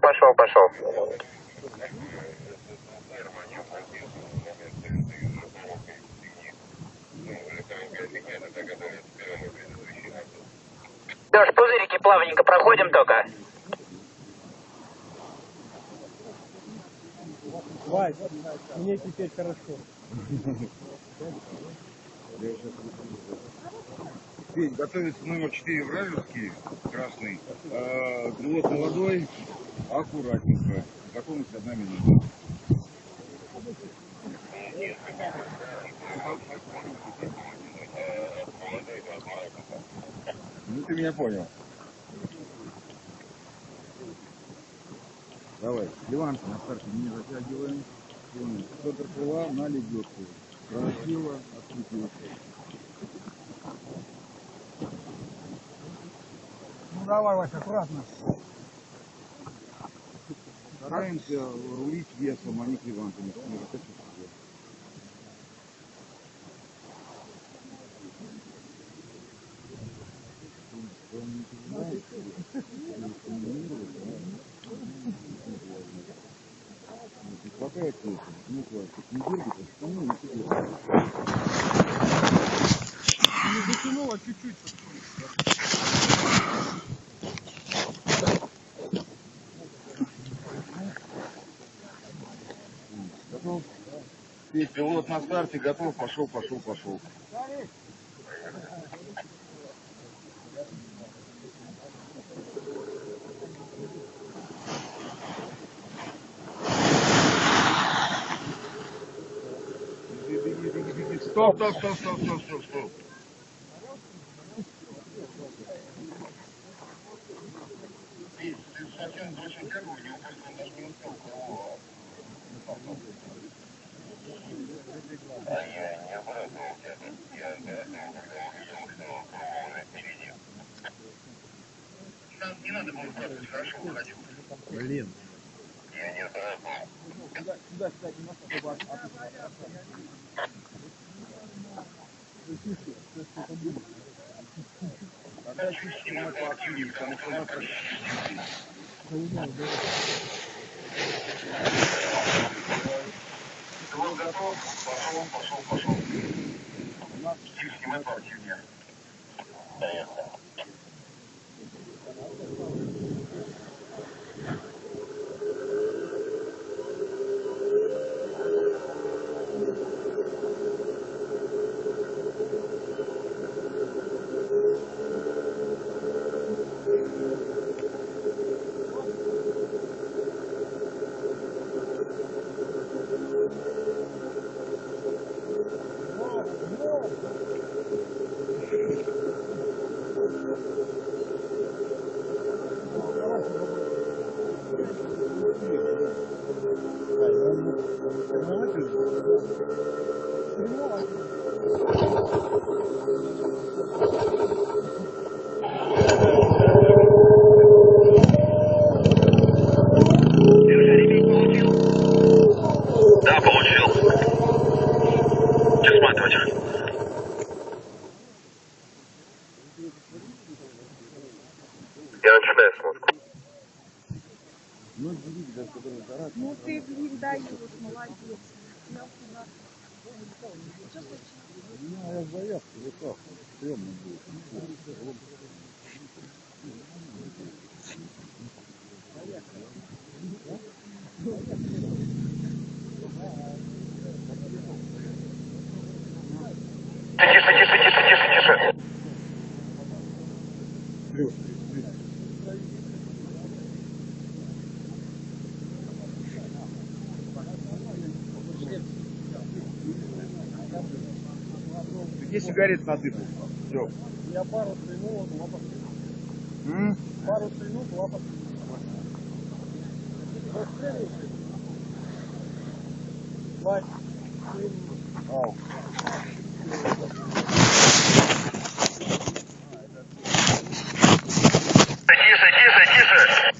Пошел, пошел, Леш, пузырики плавненько проходим только. Вась, мне теперь хорошо. Петь, готовится номер 4 вражеский, красный. А, пилот молодой, аккуратненько. Готовность одна минута. Ну ты меня понял. Давай, Ливанка на старте не затягиваем. Центр крыла на лебедку. Красиво, открутился. Ну давай, Вася, аккуратно. Стараемся рулить весом, а не криванками. Не раскачивать себя. Не хватает этого. Ну, хватит. Не дергайте, ну, не сидите. Не затянуло чуть-чуть. Готов? Петь, пилот на старте готов, пошел, пошел, пошел. Стоп, стоп, стоп, стоп, стоп, стоп, стоп. Просто он А я не обрадовался. Я обрадовался, когда увидел, что Круг уже впереди. Нам не надо было браться, хорошо уходил. Блин. Сюда, сюда, сюда, немножко, чтобы от- от- Тогда чуть снимать поактивнее, потому что практически Пилот готов? Пошел, пошел, пошел. У нас стиль снимать поактивнее. Поехали. Ну ты, блин, даешь, молодец. Я туда. Что? Ну, я заявку выках, стрёмно будет. Тише, тише, тише, тише, тише. Где сигарет надыбал? Все. Я пару стрельнул, лапа Пару стрельнул, лапа Расстреливай. Вась, ты Ау. Тише, тише, тише.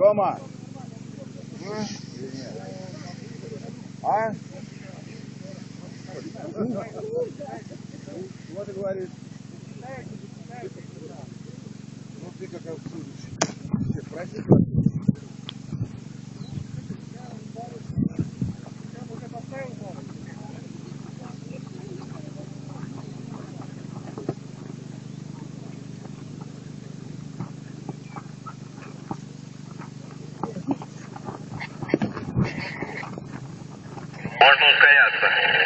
Тёма! А? Или нет? А? Вот и говоришь. Ну ты как обсудишь. Все, спроси, Можно